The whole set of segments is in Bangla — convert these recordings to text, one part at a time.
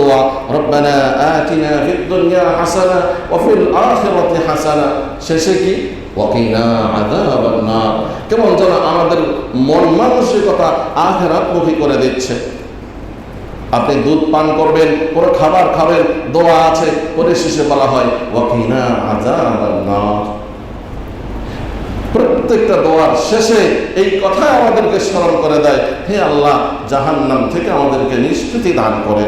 দোয়া রব্বানা আতিনা ফিদ দুনিয়া হাসানা ওয়া ফিল আখিরাতি হাসানা। শেষে কি? ওয়াকিনা আযাবান নার কেমন যেন আমাদের মন মানসিকতা করে দিচ্ছে। আপনি দুধ পান করবেন, কোনো খাবার খাবেন, দোয়া আছে, পরে শেষে বলা হয়, ওয়াকিনা আযাবান নার প্রত্যেকটা দোয়ার শেষে এই কথা আমাদেরকে স্মরণ করে দেয়, হে আল্লাহ, জাহান্নাম থেকে আমাদেরকে নিষ্কৃতি দান করে।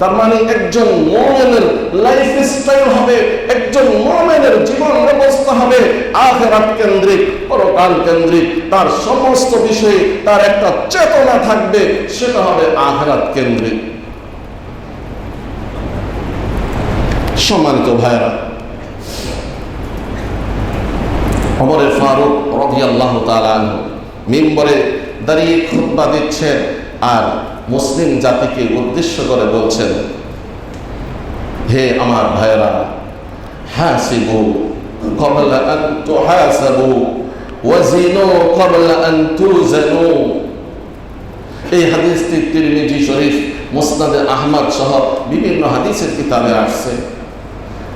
তার মানে একজন মোমেনের লাইফ স্টাইল হবে, একজন মোমেনের জীবন ব্যবস্থা হবে আখেরাত কেন্দ্রিক, পরকাল কেন্দ্রিক। তার সমস্ত বিষয়ে তার একটা চেতনা থাকবে, সেটা হবে আখেরাত কেন্দ্রিক। সম্মানিত ভাইরা অমরে ফারুক রবি আল্লাহ মিম্বরে দাঁড়িয়ে খুতবা দিচ্ছেন আর মুসলিম জাতিকে উদ্দেশ্য করে বলছেন হে আমার ভাইরা হাসিবু قبل أن تحاسبوا وزنوا قبل أن توزنوا এই হাদিসটি তিরমিজি শরীফ মুসনাদে আহমদ সহ বিভিন্ন হাদিসের কিতাবে আসছে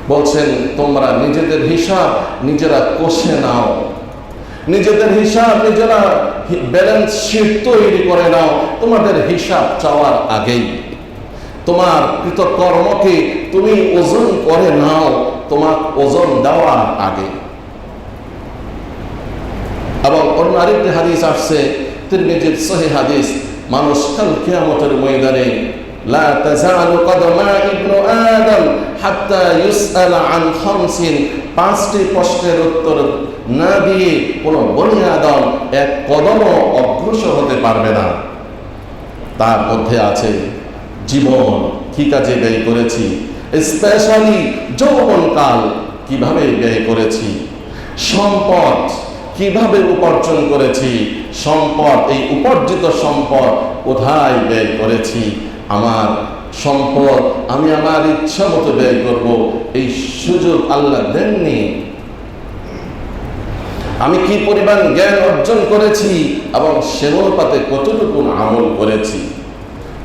বলছেন তোমরা নিজেদের হিসাব নিজেরা কষে নাও নিজেদের হিসাব নিজেরা ব্যালেন্স শিট তৈরি করে নাও। তোমাদের হিসাব চাওয়ার আগেই। তোমার কৃতকর্মকে তুমি ওজন করে নাও। তোমার ওজন দেওয়ার আগে। এবং অন্য আরেকটি হাদিস আসছে, তিরমিজির সহি হাদিস, মানুষ কাল কিয়ামতের ময়দানে লা তাজালু কদমা ইবনু আদম হাত্তা ইউসআল আন খামসিন। পাঁচটি প্রশ্নের উত্তর না দিয়ে কোনো বনি আদম এক কদমও অগ্রসর হতে পারবে না। তার মধ্যে আছে, জীবন, কি কাজে ব্যয় করেছি? স্পেশালি যৌবনকাল কীভাবে ব্যয় করেছি? সম্পদ কীভাবে উপার্জন করেছি? সম্পদ, এই উপার্জিত সম্পদ কোথায় ব্যয় করেছি? আমার সম্পদ আমি আমার ইচ্ছা মতো ব্যয় করব। এই সুযোগ আল্লাহ দেননি। আমি কি পরিমাণ জ্ঞান অর্জন করেছি এবং সেবনপাতে কতটুকু আমল করেছি?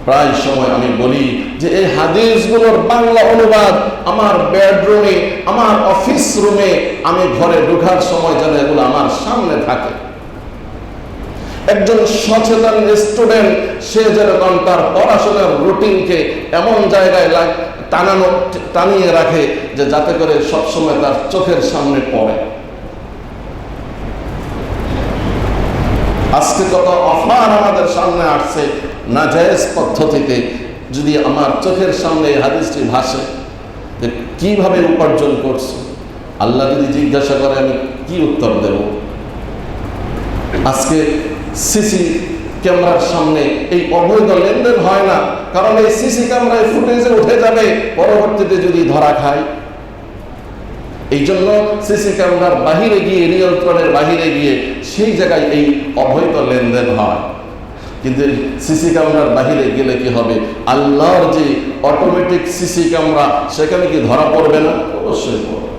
প্রায় সময় আমি বলি যে এই হাদিসগুলোর বাংলা অনুবাদ আমার বেডরুমে, আমার অফিস রুমে আমি ঘরে ঢোকার সময় যেন এগুলো আমার সামনে থাকে। একজন সচেতন স্টুডেন্ট সে যেরকম তার পড়াশোনার রুটিনকে এমন জায়গায় টানানো, টানিয়ে রাখে যে যাতে করে সবসময় তার চোখের সামনে পড়ে। আজকে কত অফার আমাদের সামনে আসছে নাজায়েজ পদ্ধতিতে। যদি আমার চোখের সামনে এই হাদিসটি ভাসে, যে কীভাবে উপার্জন করছে, আল্লাহ যদি জিজ্ঞাসা করে আমি কি উত্তর দেব? আজকে সিসি ক্যামেরার সামনে। এই অবৈধ লেনদেন হয় না, কারণ এই সিসি ক্যামেরায় ফুটেজে উঠে যাবে, পরবর্তীতে যদি ধরা খায়। এই জন্য সিসি ক্যামেরার বাহিরে গিয়ে, নিয়ন্ত্রণের বাহিরে গিয়ে সেই জায়গায় এই অবৈধ লেনদেন হয়। কিন্তু সিসি ক্যামেরার বাহিরে গেলে কি হবে? আল্লাহর যে অটোমেটিক সিসি ক্যামেরা, সেখানে কি ধরা পড়বে না? অবশ্যই পড়বে।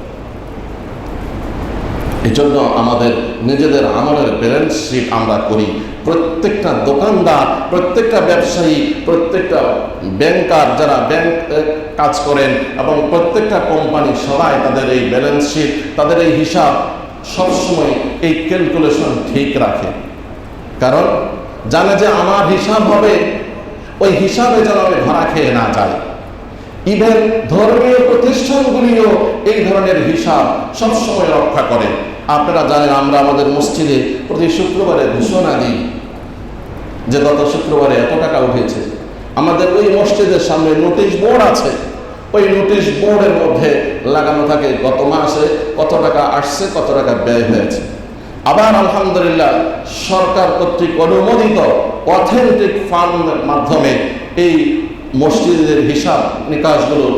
এই জন্য আমাদের নিজেদের আমলের ব্যালেন্স শিট আমরা করি। প্রত্যেকটা দোকানদার, প্রত্যেকটা ব্যবসায়ী, প্রত্যেকটা ব্যাংকার যারা ব্যাংক কাজ করেন এবং প্রত্যেকটা কোম্পানি সবাই তাদের এই ব্যালেন্স শিট তাদের এই হিসাব সবসময় এই ক্যালকুলেশন ঠিক রাখে। কারণ জানে যে আমার হিসাব হবে, ওই হিসাবে যেন আমি ধরা খেয়ে না যাই। ইভেন ধর্মীয় প্রতিষ্ঠানগুলিও এই ধরনের হিসাব সবসময় রক্ষা করে। আপনারা জানেন, আমরা আমাদের মসজিদে প্রতি শুক্রবারে ঘোষণা দিই যে গত শুক্রবারে এত টাকা উঠেছে। আমাদের ওই মসজিদের সামনে নোটিশ বোর্ড আছে। ওই নোটিশ বোর্ডের মধ্যে লাগানো থাকে গত মাসে কত টাকা আসছে, কত টাকা ব্যয় হয়েছে। আবার আলহামদুলিল্লাহ সরকার কর্তৃক অনুমোদিত অথেন্টিক ফান্ডের মাধ্যমে এই মসজিদের হিসাব নিকাশগুলো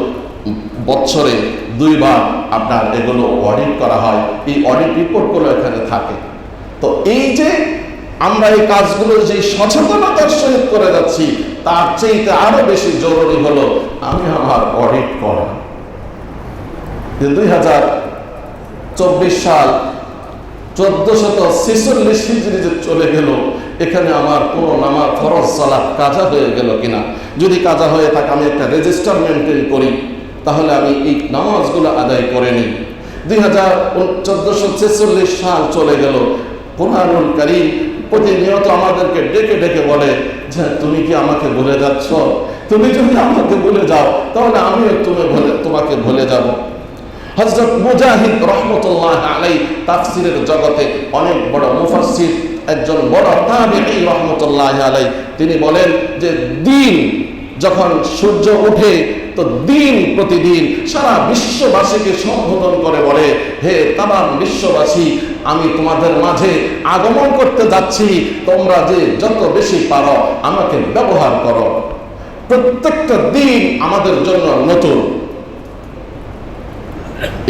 বছরে দুইবার আপনার এগুলো অডিট করা হয়, এই অডিট রিপোর্টগুলো এখানে থাকে। তো এই যে আমরা এই কাজগুলো যে সচেতনতার সহিত করে যাচ্ছি, তার চেয়েতে আরও বেশি জরুরি হলো, আমি আমার অডিট করা। দুই হাজার চব্বিশ সাল চোদ্দশত ছেচল্লিশ হিজড়ি যে চলে গেল, এখানে আমার কোনো নামাজ ফরজ সালাত কাজা হয়ে গেল কিনা? যদি কাজা হয়ে থাকে, আমি একটা রেজিস্টার মেনটেন করি। তাহলে আমি এই নামাজগুলো আদায় করে নিই। দুই হাজার চোদ্দশো ছেচল্লিশ সাল চলে গেল। কোরআনুল প্রতিনিয়ত আমাদেরকে ডেকে ডেকে বলে যে, তুমি কি আমাকে ভুলে যাচ্ছ? তুমি যদি আমাকে ভুলে যাও, তাহলে আমিও তুমি ভুলে, তোমাকে ভুলে যাব। হজরত মুজাহিদ রহমতুল্লাহ আলাই তাফসিরের জগতে অনেক বড় মুফাসসির, একজন বড় তাবিঈ রহমতুল্লাহ আলাই তিনি বলেন যে, দিন যখন সূর্য ওঠে তো দিন প্রতিদিন সারা বিশ্ববাসীকে সম্বোধন করে বলে, হে তাম বিশ্ববাসী, আমি তোমাদের মাঝে আগমন করতে যাচ্ছি। তোমরা যে যত বেশি পারো আমাকে ব্যবহার করো। প্রত্যেকটা দিন আমাদের জন্য নতুন।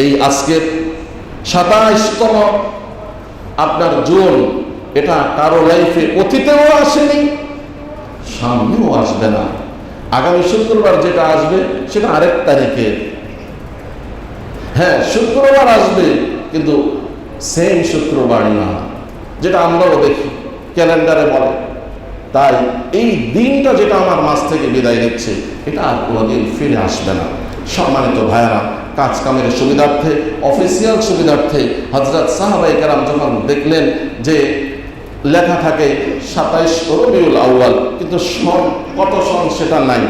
এই আজকের সাতাইশতম আপনার জুন, এটা কারও লাইফে অতীতেও আসেনি, সামনেও আসবে না। আগামী শুক্রবার যেটা আসবে, সেটা আরেক তারিখে। হ্যাঁ শুক্রবার আসবে, কিন্তু সেম শুক্রবার না, যেটা আমরাও দেখি, ক্যালেন্ডারে বলে। তাই এই দিনটা যেটা আমার মাছ থেকে বিদায় নিচ্ছে, এটা আর কোনোদিন ফিরে আসবে না। সম্মানিত ভাইয়ারা কাজ কামের সুবিধার্থে অফিসিয়াল সুবিধার্থে হজরত সাহাবাই কারাম যখন দেখলেন যে লেখা থাকে সাতাইশ রবিউল আউয়াল, কিন্তু সন কত সন সেটা নাই।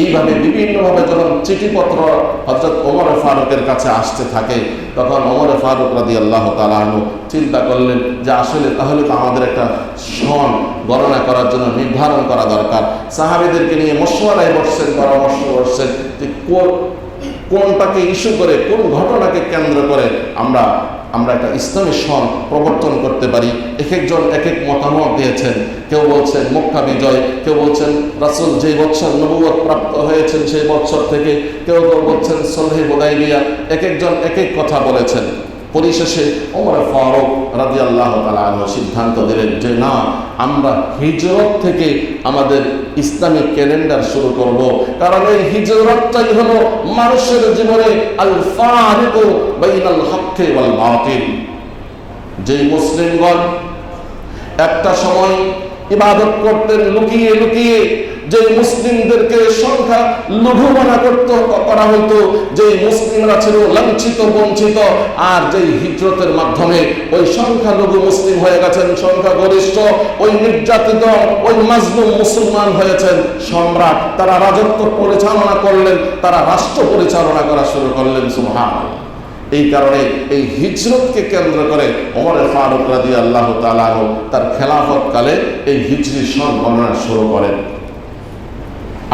এইভাবে বিভিন্নভাবে যখন চিঠিপত্র হজরত ওমর ফারুকের কাছে আসতে থাকে, তখন ওমর ফারুক রাদি আল্লাহ তালু চিন্তা করলেন যে আসলে তাহলে তো আমাদের একটা সন গণনা করার জন্য নির্ধারণ করা দরকার। সাহাবিদেরকে নিয়ে মশওয়ারায় বসছেন, পরামর্শ করছেন যে কোনটাকে ইস্যু করে, কোন ঘটনাকে কেন্দ্র করে আমরা আমরা একটা ইসলামী সন প্রবর্তন করতে পারি। এক একজন এক এক মতামত দিয়েছেন। কেউ বলছেন মক্কা বিজয়, কেউ বলছেন রাসুল যে বৎসর নবুবত প্রাপ্ত হয়েছেন সেই বৎসর থেকে, কেউ কেউ বলছেন সলহে বোদাইবিয়া এক একজন এক এক কথা বলেছেন। পরিশেষে ওমর ফারুক রাজি আল্লাহ তালা সিদ্ধান্ত দিলেন যে না, আমরা হিজরত থেকে আমাদের ইসলামিক ক্যালেন্ডার শুরু করব। কারণ এই হিজরতটাই হলো মানুষের জীবনে আল ফারিকু বাইনাল হক্কে ওয়াল বাতিল। যেই মুসলিমগণ একটা সময় ইবাদত করতেন, লুকিয়ে লুকিয়ে যে মুসলিমদেরকে সংখ্যা লঘুমনা করতে করা হতো, যে মুসলিমরা ছিল লাঞ্ছিত, বঞ্চিত, আর যেই হিজরতের মাধ্যমে ওই সংখ্যা লঘু মুসলিম হয়ে গেছেন সংখ্যা গরিষ্ঠ ওই নির্যাতিত, ওই মাজলুম মুসলমান হয়েছেন, সম্রাট, তারা রাজত্ব পরিচালনা করলেন, তারা রাষ্ট্র পরিচালনা করা শুরু করলেন সুহান এই কারণে এই হিজরতকে কেন্দ্র করে ওমরে ফারুক রাজি আল্লাহ তালাহ তার খেলাফত কালে এই হিজরি গণনা শুরু করেন।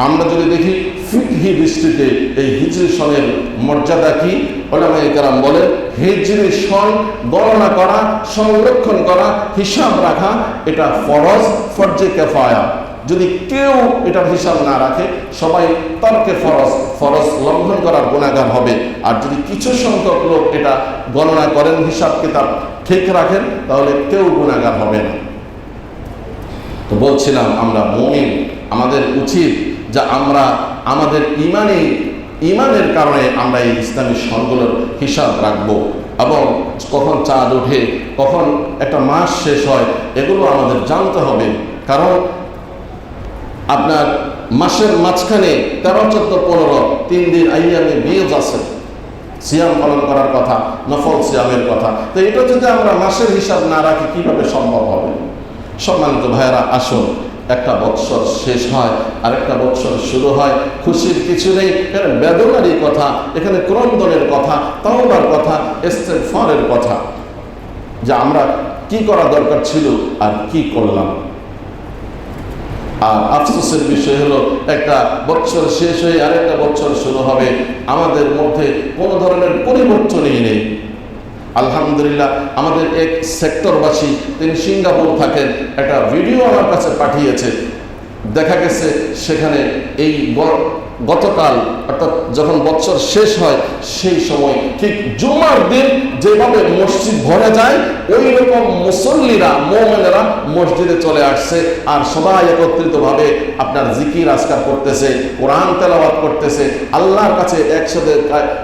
আমরা যদি দেখি ফিকহি দৃষ্টিতে এই হিজরি সনের মর্যাদা কি? ওলামাই কারাম বলে হিজরি সন গণনা করা, সংরক্ষণ করা, হিসাব রাখা, এটা ফরজ, ফরজে কেফায়া। যদি কেউ এটার হিসাব না রাখে, সবাই তর্কে ফরজ ফরজ লঙ্ঘন করার গুণাগার হবে। আর যদি কিছু সংখ্যক লোক এটা গণনা করেন হিসাব কিতাব ঠিক রাখেন, তাহলে কেউ গুণাগার হবে না। তো বলছিলাম আমরা মমিন, আমাদের উচিত যে আমরা আমাদের ইমানে, ইমানের কারণে আমরা এই ইসলামী সনগুলোর হিসাব রাখব। এবং কখন চাঁদ ওঠে, কখন একটা মাস শেষ হয়, এগুলো আমাদের জানতে হবে। কারণ আপনার মাসের মাঝখানে তেরো, চোদ্দ, পনেরো, তিন দিন আইয়ামে বিয়েজ আছে। সিয়াম পালন করার কথা, নফল সিয়ামের কথা। তো এটা যদি আমরা মাসের হিসাব না রাখি, কীভাবে সম্ভব হবে? সম্মানিত ভাইয়েরা, আসুন। একটা বৎসর শেষ হয়, আরেকটা বৎসর শুরু হয়, খুশির কিছু নেই এখানে বেদনারই কথা, এখানে ক্রন্দনের কথা, তাওবার কথা ইস্তেফারের কথা, যে আমরা কি করা দরকার ছিল আর কি করলাম। আর আফসোসের বিষয় হলো, একটা বছর শেষ হয়ে আরেকটা বছর শুরু হবে, আমাদের মধ্যে কোনো ধরনের পরিবর্তনই নেই। আলহামদুলিল্লাহ, আমাদের এক সেক্টরবাসী, তিনি সিঙ্গাপুর থাকেন, একটা ভিডিও আমার কাছে পাঠিয়েছে। দেখা গেছে সেখানে এই গতকাল, অর্থাৎ যখন বছর শেষ হয়, সেই সময় ঠিক জুমার দিন যেভাবে মসজিদ ভরে যায় ওই রকম মুসল্লিরা, মোমেনেরা মসজিদে চলে আসছে আর সবাই একত্রিতভাবে আপনার জিকির আজকার করতেছে, কোরআন তেলাবাদ করতেছে, আল্লাহর কাছে একসাথে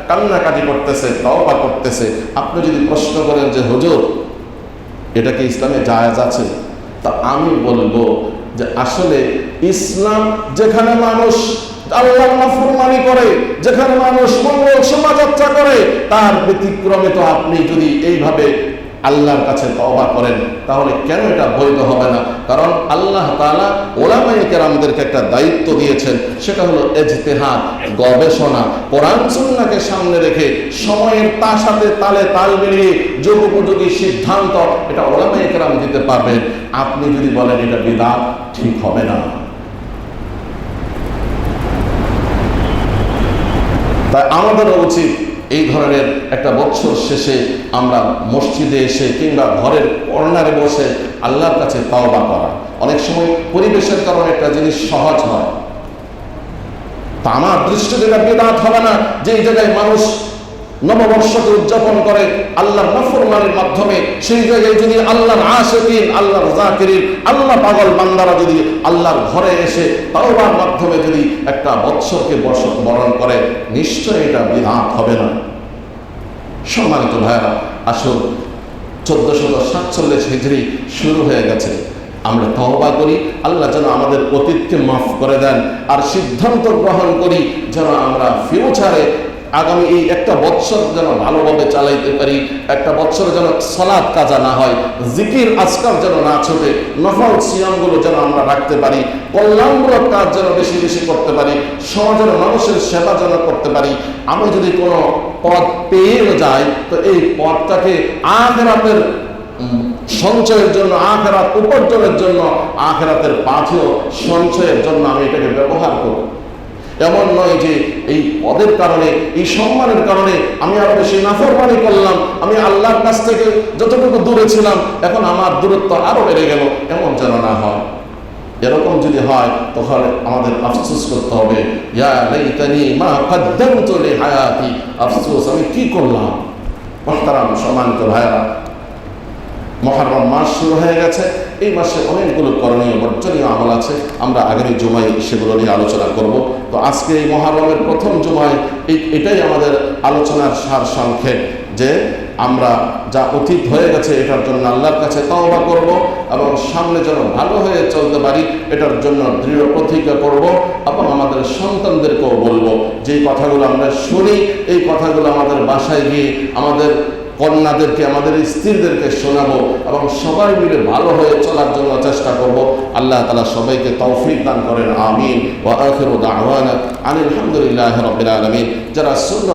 কান্নাকাটি করতেছে, তওবা করতেছে। আপনি যদি প্রশ্ন করেন যে, হুজুর, এটা কি ইসলামে জায়েজ আছে? তা আমি বলব যে, আসলে ইসলাম যেখানে মানুষ নাফরমানি করে, যেখানে মানুষ মঙ্গল শোভাযাত্রা করে, তার ব্যতিক্রমে তো আপনি যদি এইভাবে আল্লাহর কাছে করেন, তাহলে কেন এটা বৈধ হবে না? কারণ আল্লাহ ওলামায়ে কেরামদেরকে একটা দায়িত্ব দিয়েছেন, সেটা হলো এজতেহাদ, গবেষণা। কোরআন সামনে রেখে সময়ের তার সাথে তালে তাল মিলিয়ে যুগোপযোগী সিদ্ধান্ত, এটা ওলামায়ে কেরাম দিতে পারবেন। আপনি যদি বলেন এটা বিদাত, ঠিক হবে না। তাই আমাদেরও উচিত, এই ধরনের একটা বছর শেষে আমরা মসজিদে এসে কিংবা ঘরের কর্নারে বসে আল্লাহর কাছে তাওবা করা। অনেক সময় পরিবেশের কারণে একটা জিনিস সহজ হয়। তা আমার দৃষ্টিতে বেদাত হবে না যে এই জায়গায় মানুষ নববর্ষকে উদযাপন করে আল্লাহর নফরমানের মাধ্যমে, সেই জায়গায় যদি আল্লাহর আশেকিন, আল্লাহর জাকিরিন, আল্লাহ পাগল বান্দারা যদি আল্লাহর ঘরে এসে তাওবার মাধ্যমে যদি একটা বৎসরকে বর্ষ- বরণ করে, নিশ্চয় এটা বিধাত হবে না। সম্মানিত ভাইরা আসুন চোদ্দশো সাতচল্লিশ হিজড়ি শুরু হয়ে গেছে। আমরা তহবা করি, আল্লাহ যেন আমাদের অতীতকে মাফ করে দেন, আর সিদ্ধান্ত গ্রহণ করি, যেন আমরা ফিউচারে আগামী এই একটা বৎসর যেন ভালোভাবে চালাইতে পারি, একটা বৎসরে যেন সলাদ কাজা না হয়, জিকির আজকাল যেন না ছোটে, নফল সিয়ামগুলো যেন আমরা রাখতে পারি, কল্যাণমূলক কাজ যেন বেশি বেশি করতে পারি, সমাজের মানুষের সেবা যেন করতে পারি। আমি যদি কোনো পদ পেয়েও যাই, তো এই পদটাকে আখেরাতের সঞ্চয়ের জন্য, আখেরাত উপার্জনের জন্য, আখেরাতের পাথেও সঞ্চয়ের জন্য আমি এটাকে ব্যবহার করব। এমন নয় যে এই পদের কারণে, এই সম্মানের কারণে আমি আরও বেশি নাফরমানি করলাম, আমি আল্লাহর কাছ থেকে যতটুকু দূরে ছিলাম, এখন আমার দূরত্ব আরও বেড়ে গেল, এমন যেন না হয়। এরকম যদি হয়, তাহলে আমাদের আফসোস করতে হবে। হায়াতি আফসোস, আমি কি করলাম? মহতারাম সম্মানিত ভাইরা মহারম মাস শুরু হয়ে গেছে। এই মাসে অনেকগুলো করণীয়, বর্জনীয় আমল আছে। আমরা আগামী জুমায় সেগুলো নিয়ে আলোচনা করব। তো আজকে এই মহারমের প্রথম জুমায় এই, এটাই আমাদের আলোচনার সার সংক্ষেপ যে আমরা যা অতীত হয়ে গেছে এটার জন্য আল্লাহর কাছে তওবা করব এবং সামনে যেন ভালো হয়ে চলতে পারি এটার জন্য দৃঢ় প্রতিজ্ঞা করব এবং আমাদের সন্তানদেরকেও বলব যে কথাগুলো আমরা শুনি, এই কথাগুলো আমাদের বাসায় গিয়ে আমাদের কন্যাদেরকে, আমাদের স্ত্রীদেরকে শোনাবো এবং সবাই মিলে ভালো হয়ে চলার জন্য চেষ্টা করব। আল্লাহ তালা সবাইকে তৌফিক দান করেন, আমিন। ও আখিরু দাওয়ানা আনিল হামদুলিল্লাহি রাব্বিল যারা সুন্নাহ